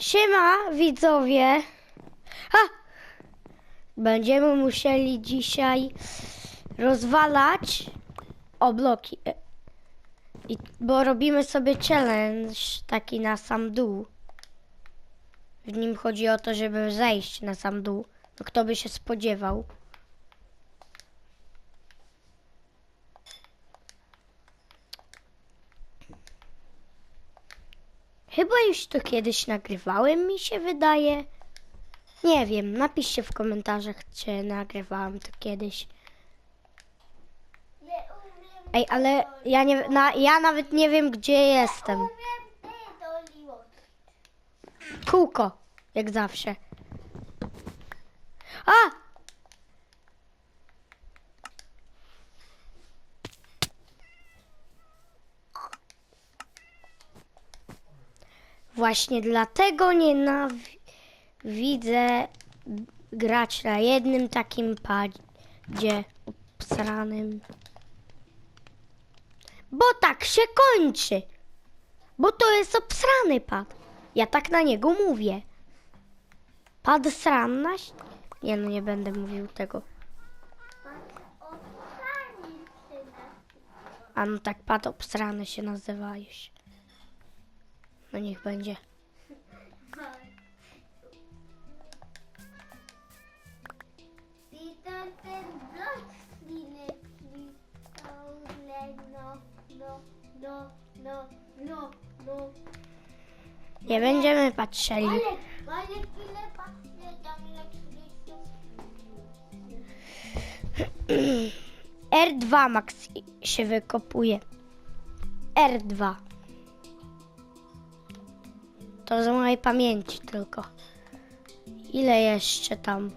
Siema, widzowie. Ha! Będziemy musieli dzisiaj rozwalać obloki. E, I, bo robimy sobie challenge taki na sam dół. W nim chodzi o to, żeby zejść na sam dół. No kto by się spodziewał? Chyba już to kiedyś nagrywałem, mi się wydaje. Nie wiem, napiszcie w komentarzach, czy nagrywałem to kiedyś. Ej, ale ja, nie, na, ja nawet nie wiem, gdzie jestem. Kółko, jak zawsze. A! Właśnie dlatego nienawidzę grać na jednym takim padzie obsranym. Bo tak się kończy. Bo to jest obsrany pad. Ja tak na niego mówię. Pad srannaś? Nie no, nie będę mówił tego. A no tak, pad obsrany się nazywa już. No niech będzie. To ten blok no, no, no, no, no, no. Nie będziemy patrzyli. Ale, ale chwilę patrzę tam na Krzysiu. R2 Max się wykopuje. R2. To z mojej pamięci tylko. Ile jeszcze tam?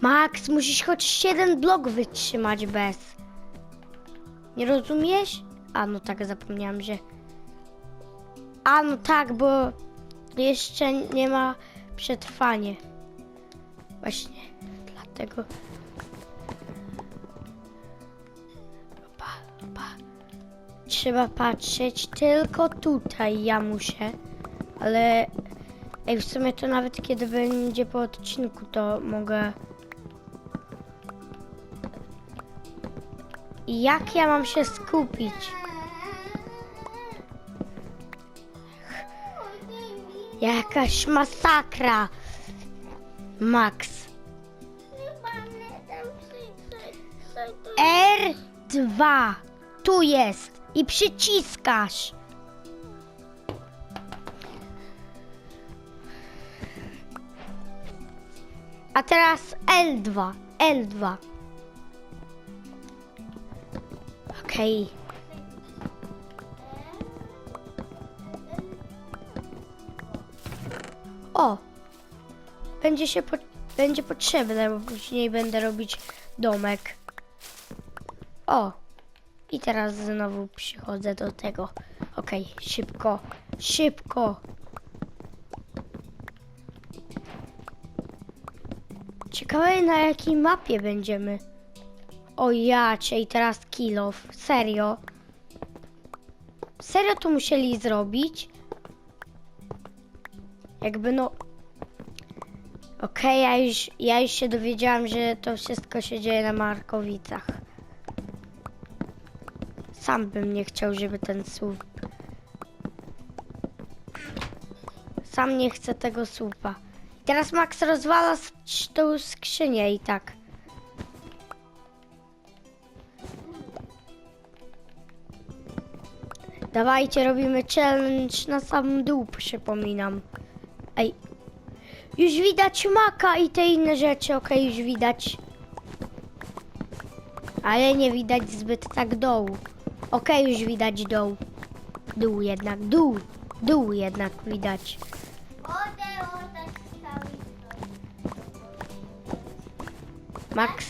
Max, musisz choć jeden blok wytrzymać bez. Nie rozumiesz? A no tak, zapomniałam, że. A no tak, bo jeszcze nie ma przetrwanie. Właśnie dlatego. Pa, pa. Trzeba patrzeć tylko tutaj, ja muszę. Ale ej, w sumie to nawet kiedy będzie po odcinku, to mogę. Jak ja mam się skupić? Jakaś masakra. Max. R2. Tu jest. I przyciskasz. A teraz L2. L2. Okej. O! Będzie się po, będzie potrzebne, bo później będę robić domek. O! I teraz znowu przychodzę do tego. Okej, szybko, szybko. Ciekawe na jakiej mapie będziemy. O jacie, i teraz kill off. Serio? Serio to musieli zrobić? Jakby no... Okej, ja, już, ja już się dowiedziałam, że to wszystko się dzieje na Markowicach. Sam bym nie chciał, żeby ten słup... Sam nie chcę tego słupa. Teraz Max rozwala tą skrzynię i tak. Dawajcie, robimy challenge na sam dół, przypominam. Ej, już widać maka i te inne rzeczy, okej, już widać. Ale nie widać zbyt tak dołu. Okej, już widać dół. Dół jednak, dół, dół jednak widać. Max,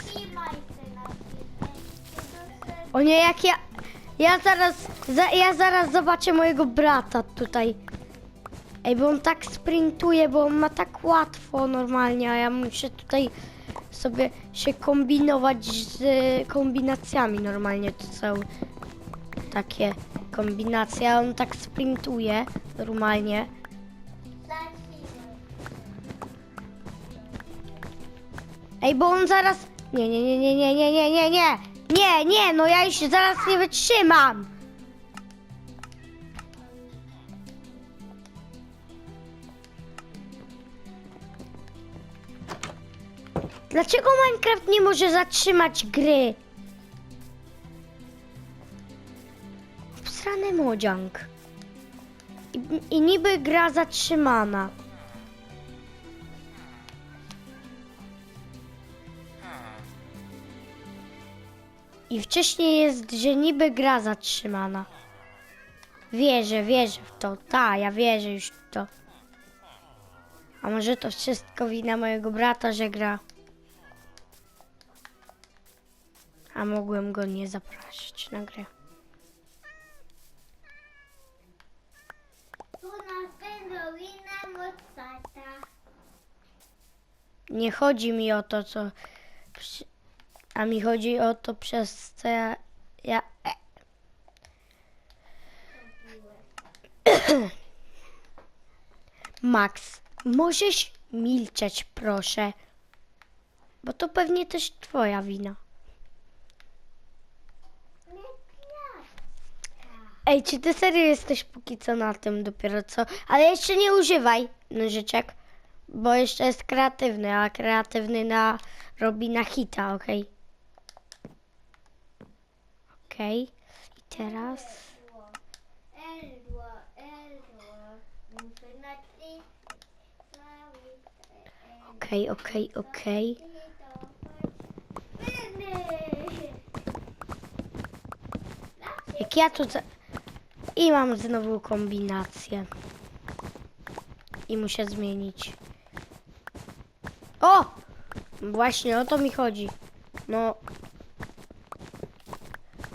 o nie, jak ja, ja zaraz, za, ja zaraz zobaczę mojego brata tutaj. Ej, bo on tak sprintuje, bo on ma tak łatwo normalnie, a ja muszę tutaj sobie się kombinować z kombinacjami normalnie. To są takie kombinacje, a on tak sprintuje normalnie. Ej, bo on zaraz... Nie, nie, nie, nie, nie, nie, nie, nie, nie. Nie, nie, no ja już zaraz nie wytrzymam. Dlaczego Minecraft nie może zatrzymać gry? Wsrany modziang. I, I niby gra zatrzymana. I wcześniej jest, że niby gra zatrzymana. Wierzę, wierzę w to. Tak, ja wierzę już w to. A może to wszystko wina mojego brata, że gra. A mogłem go nie zaprosić na grę. Nie chodzi mi o to, co. A mi chodzi o to, przez co ja. ja e. Max, możesz milczeć, proszę. Bo to pewnie też twoja wina. Nie piasz. Ej, czy ty serio jesteś póki co na tym dopiero co? Ale jeszcze nie używaj nożyczek, bo jeszcze jest kreatywny, a kreatywny na robi na hita, okej? Okej. I teraz... Okej, okej, okej. Jak ja tu... I mam znowu kombinację. I muszę zmienić. O! Właśnie o to mi chodzi. No.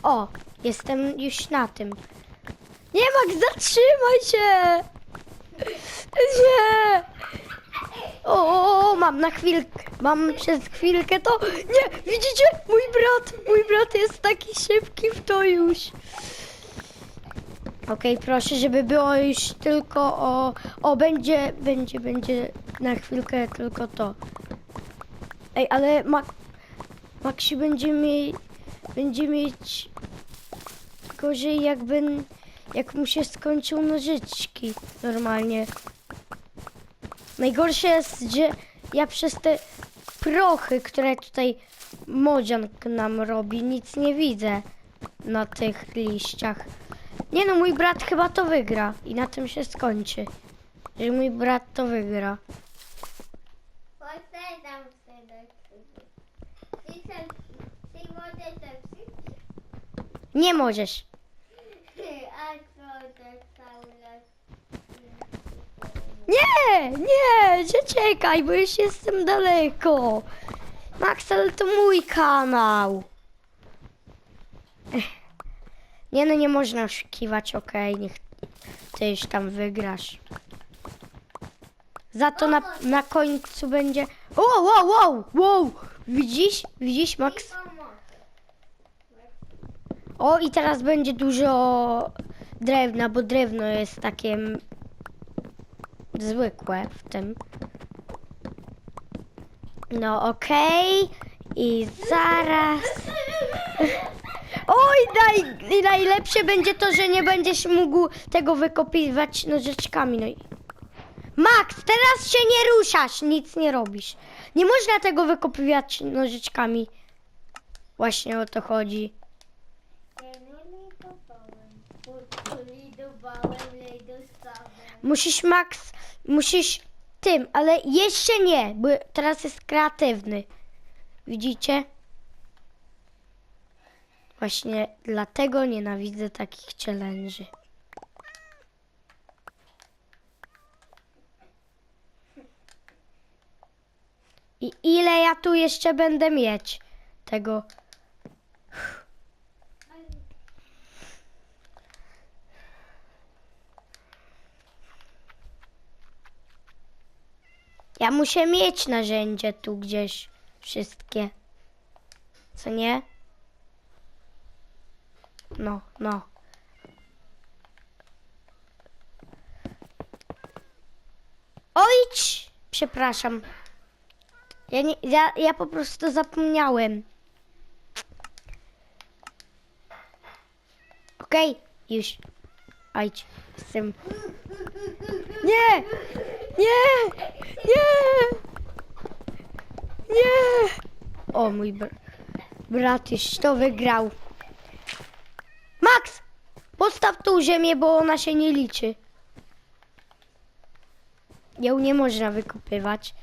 O! Jestem już na tym. Nie, Max, zatrzymaj się! Nie! O, mam na chwilkę, mam przez chwilkę to. Nie, widzicie? Mój brat, mój brat jest taki szybki w to już. Okej, proszę, żeby było już tylko o. O, będzie, będzie, będzie na chwilkę tylko to. Ej, ale Mak, Maksi będzie mieć, będzie mieć gorzej jakby, jak mu się skończył nożyczki normalnie. Najgorsze jest, że ja przez te prochy, które tutaj Modziank nam robi, nic nie widzę na tych liściach. Nie no, mój brat chyba to wygra i na tym się skończy. Że mój brat to wygra. Synek. Ty se, ty możesz zepsuć? Nie możesz. A co to cały raz? Nie, nie, zaczekaj, bo już jestem daleko. Max, ale to mój kanał. Nie no, nie można oszukiwać, okej, niech ty już tam wygrasz. Za to na, na końcu będzie... O, wow, wow, wow! Widzisz? Widzisz, Max? O, i teraz będzie dużo drewna, bo drewno jest takie zwykłe w tym. No, okej. I zaraz. Oj, naj, i najlepsze będzie to, że nie będziesz mógł tego wykopywać nożyczkami. No i... Max, teraz się nie ruszasz, nic nie robisz. Nie można tego wykopywać nożyczkami. Właśnie o to chodzi. Musisz Max, musisz tym, ale jeszcze nie, bo teraz jest kreatywny. Widzicie? Właśnie dlatego nienawidzę takich challenge'y. I ile ja tu jeszcze będę mieć tego? Ja muszę mieć narzędzia tu gdzieś. Wszystkie. Co nie? No, no. Ojcz! Przepraszam. Ja, nie, ja, ja po prostu zapomniałem. Okej, już. Ajdź z tym. Nie! Nie! Nie! Nie! O mój br brat już to wygrał. Max! Postaw tą ziemię, bo ona się nie liczy. Ją nie można wykupywać.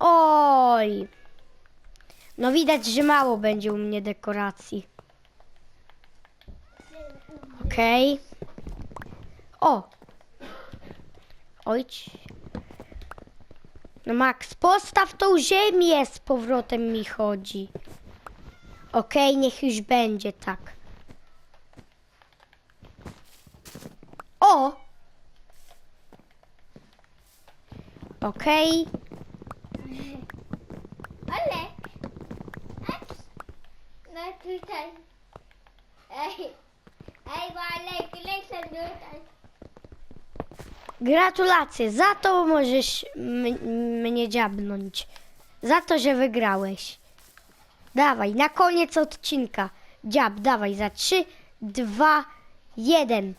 Oj! No widać, że mało będzie u mnie dekoracji. Okej. O! Ojcz. No Max, postaw tą ziemię z powrotem mi chodzi. Okej, niech już będzie tak. O! Okej. Olek. Ać. No tutaj. Ej. Ej, Olek, lecę tutaj. Gratulacje, za to możesz m- mnie dziabnąć. Za to, że wygrałeś. Dawaj, na koniec odcinka. Dziab, dawaj, za trzy, dwa, jeden.